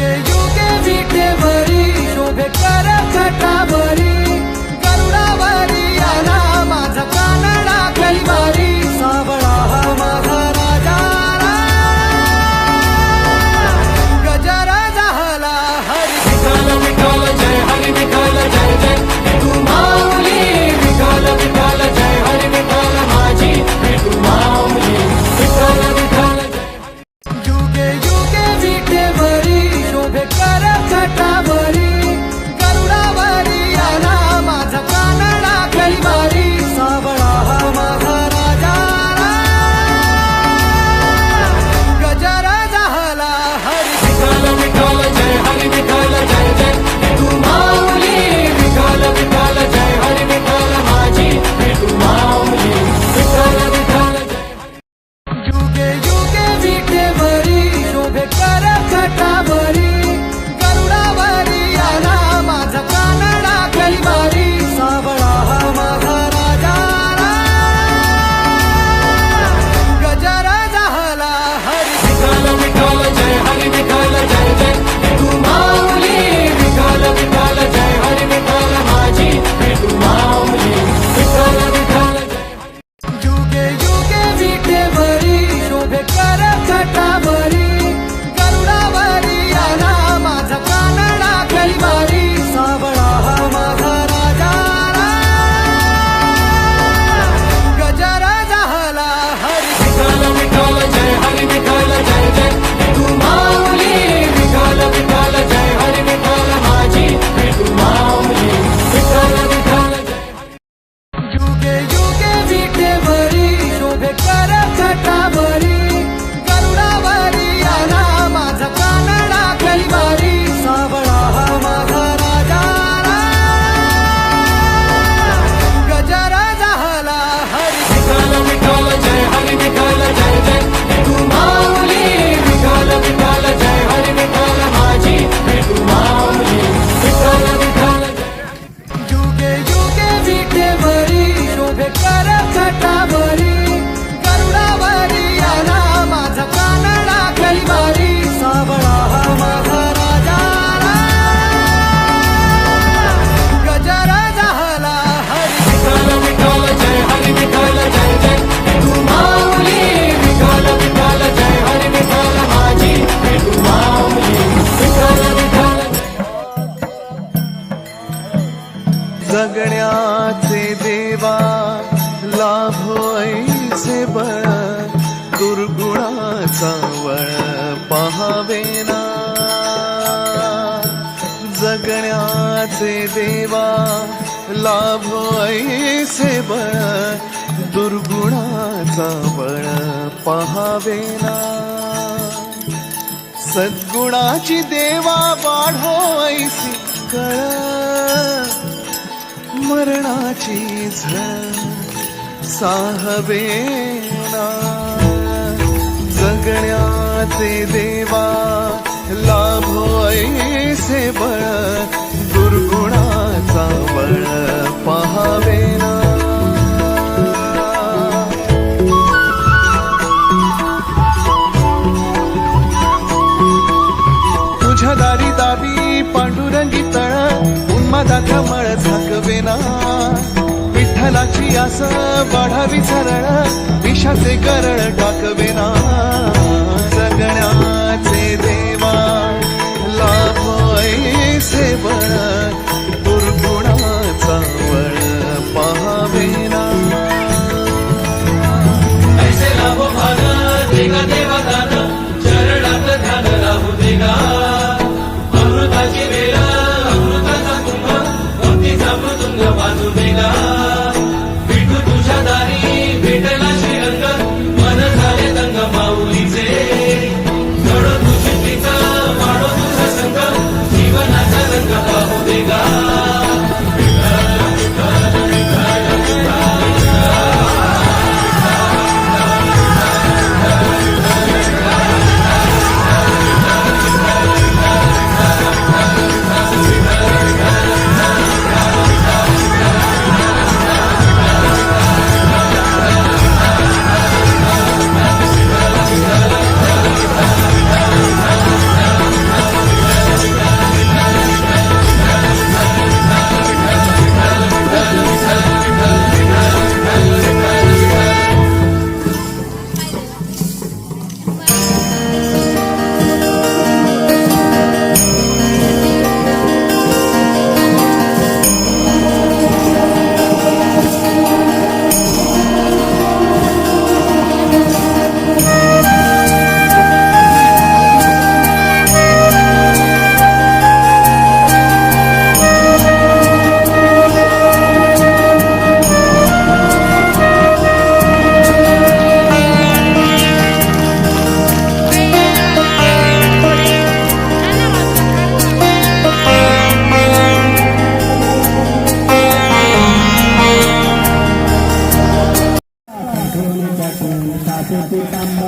Yeah, you can meet every room, acabou. बळाचे देवा लाभोईचे बळ दुर्गुणाचा वळ पहावेना जगण्याचे देवा लाभोईचे बळ दुर्गुणाचा पहावे पहावेना सद्गुणाची देवा वाढो ऐसी कळ मरणाची झळ साहवेना. जगण्याचे देवा लाभो ऐसे बळ दुर्गुणाचा बळ पहावेना. तुझ्या दारी दाबी पांडुरंगी तळ मदात मळ झाकवेना. विठ्ठलाची आस वाढावी सरळ विषाचे करळ टाकवेना. chegar.